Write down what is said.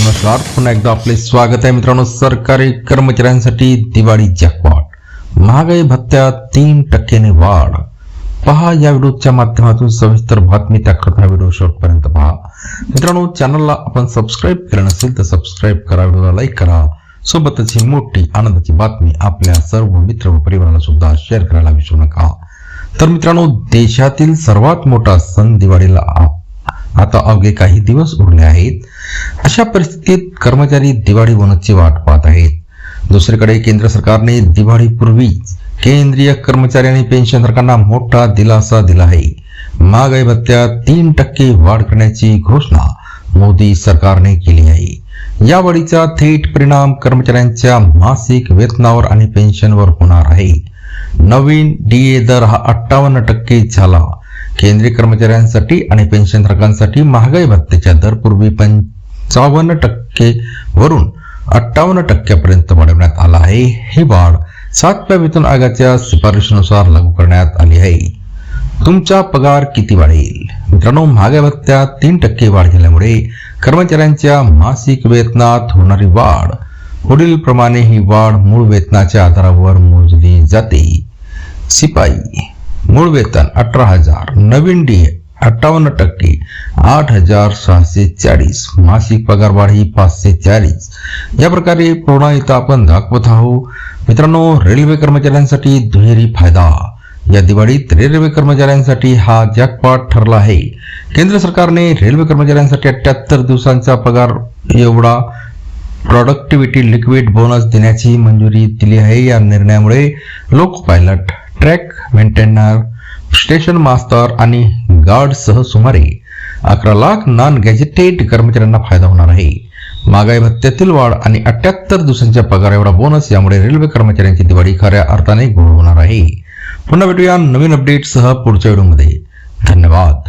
नमस्कार. पुन्हा एकदा आपले स्वागत आहे मित्रांनो. सरकारी कर्मचाऱ्यांसाठी दिवाळी जॅकपॉट महागाई भत्त्यात तीन टक्क्याने वाढ. पहा या व्हिडिओच्या माध्यमातून सविस्तर बातमी त्याकरता व्हिडिओ शेवटपर्यंत पहा. मित्रांनो चॅनलला आपण सबस्क्राईब केलं नसेल तर सबस्क्राईब करा व्हिडिओला लाईक करा. सोबतच ही मोठी आनंदाची बातमी आपल्या सर्व मित्र व परिवाराला सुद्धा शेअर करायला विसरू नका. तर मित्रांनो देशातील सर्वात मोठा सण दिवाळीला आता अवघे काही दिवस उरले आहेत. अशा परिस्थितीत कर्मचारी दिवाळी बोनसची वाट पाहत आहेत. दुसरीकडे केंद्र सरकारने दिवाळीपूर्वीच केंद्रीय कर्मचारी आणि पेन्शनधारकांना मोठा दिलासा दिला आहे. महागाई भत्त्यात तीन टक्के वाढ करण्याची घोषणा मोदी सरकारने केली आहे. या वाढीचा थेट परिणाम कर्मचाऱ्यांच्या मासिक वेतनावर आणि पेन्शनवर होणार आहे. नवीन डीए दर हा अठ्ठावन्न टक्के झाला. केंद्रीय कर्मचाऱ्यांसाठी आणि पेन्शनधारकांसाठी महागाई भत्त्याच्या दर पूर्वी पंचावन्न टक्के वरून अठ्ठावन्न टक्क्यापर्यंत वाढवण्यात आला आहे. ही वाढ सातव्या वेतन आयोगाच्या शिफारशीनुसार लागू करण्यात आली आहे. तुमचा पगार किती वाढेल? मित्रांनो महागाई भत्त्यात तीन टक्के वाढ झाल्यामुळे कर्मचाऱ्यांच्या मासिक वेतनात होणारी वाढ पुढील प्रमाणे ही वाढ मूळ वेतनाच्या आधारावर मोजली जाते. शिपाई मूळ वेतन अठरा हजार नवीन डी अठ्ठावन्न टक्के आठ हजार सहाशे चाळीस मासिक पगारवाढ ही पाचशे चाळीस. या प्रकारे प्रणालीत आपण दाखवत आहोत. मित्रांनो रेल्वे कर्मचाऱ्यांसाठी दुहेरी फायदा. या दिवाळीत रेल्वे कर्मचाऱ्यांसाठी हा जॅकपॉट ठरला आहे. केंद्र सरकारने रेल्वे कर्मचाऱ्यांसाठी अठ्याहत्तर दिवसांचा पगार एवढा प्रॉडक्टिव्हिटी लिक्विड बोनस देण्याची मंजुरी दिली आहे. या निर्णयामुळे लोक पायलट ट्रॅक मेंटेनर स्टेशन मास्तर आणि गार्डसह सुमारे अकरा लाख नॉन गॅजेटेड कर्मचाऱ्यांना फायदा होणार आहे. महागाई भत्त्यातील वाढ आणि अठ्याहत्तर दिवसांच्या पगार एवढा बोनस यामुळे रेल्वे कर्मचाऱ्यांची दिवाळी खऱ्या अर्थाने गोड होणार आहे. पुन्हा भेटूया नवीन अपडेटसह पुढच्या व्हिडिओमध्ये धन्यवाद.